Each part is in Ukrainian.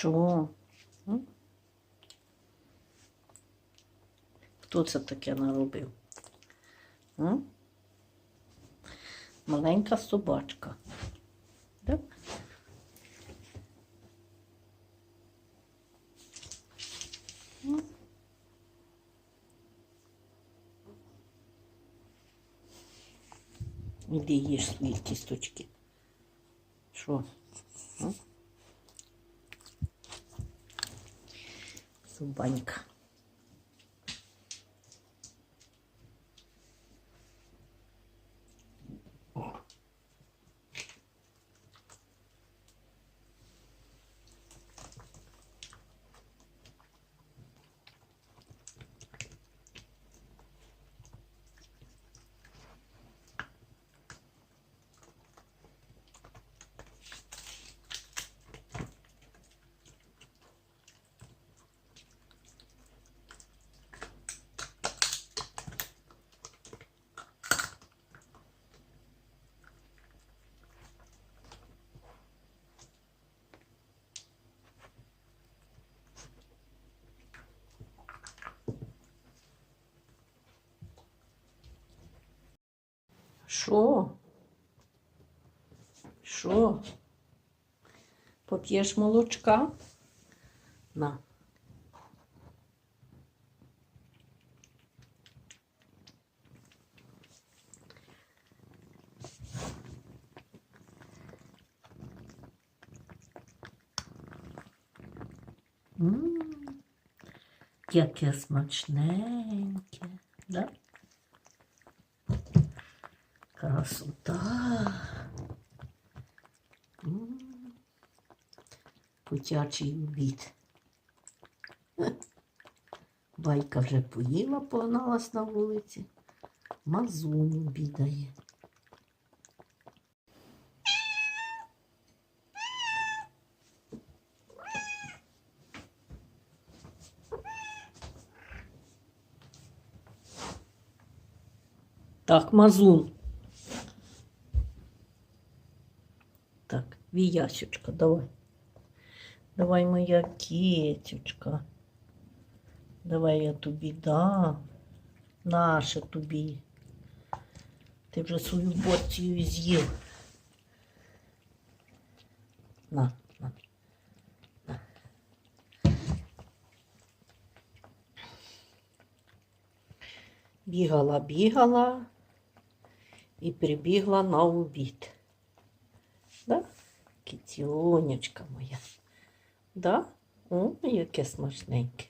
Що? Хто це таке наробив? Маленька собачка. М? Іди їж свої кісточки. Що? Зубанька. Що? Що? Поп'єш молочка? На. М, Яке смачненьке, да? Красота. М, Путячий обід. Байка вже поїла, погналась на вулиці. Мазун обідає. Так, мазун. Так, Віясючка, давай. Давай, моя кітючка. Давай я тобі дам. Наше тобі. Ти вже свою порцію з'їв. На, на. на. Бігала, бігала і прибігла на обід. Кітюнечка моя. Да? О, яке смачненьке.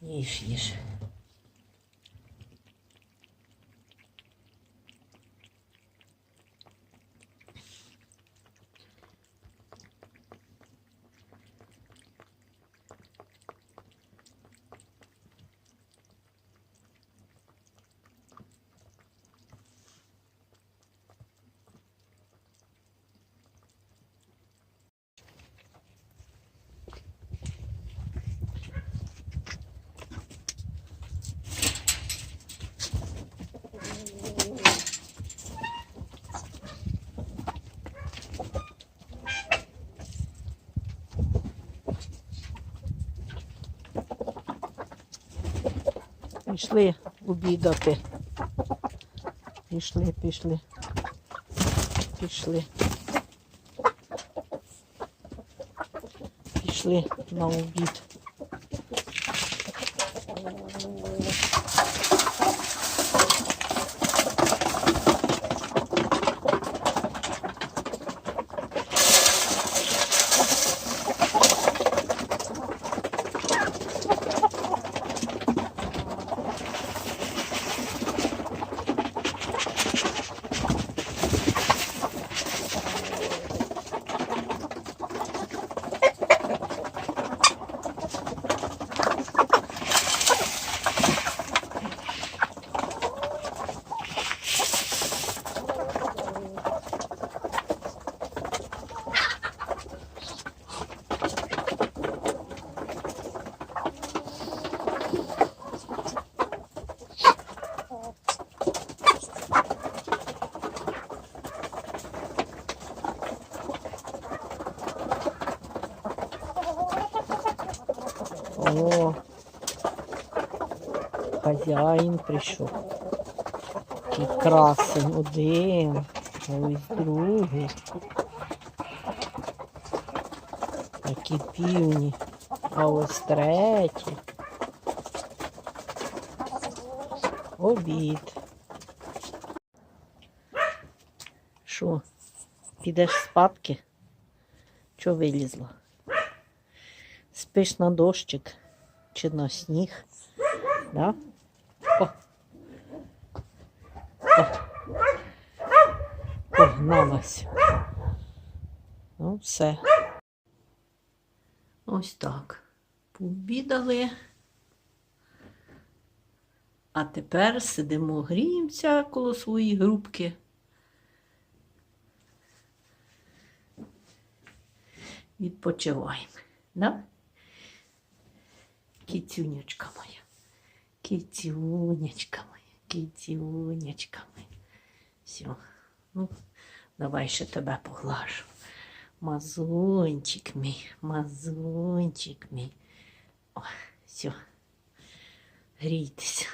Їж, їж. Пішли обідати. Пішли, пішли. Пішли. Пішли на обід. О, хазяїн прийшов. Такий красень один, ось другий. Такі півні, а ось третій. Обід. Що, підеш спадки? Чого вилізла? Спиш на дощик чи на сніг? Да? О. О. Погналась. Ну, все. Ось так. Пообідали. А тепер сидимо, гріємося коло своєї грубки. Відпочиваємо. Да? Кіцюнечка моя. Кіцюнечка моя. Кіцюнечка моя. Все. Ну, давай ще тебе поглажу. Мазончик мій, мазончик мій. О, все. Грійтеся.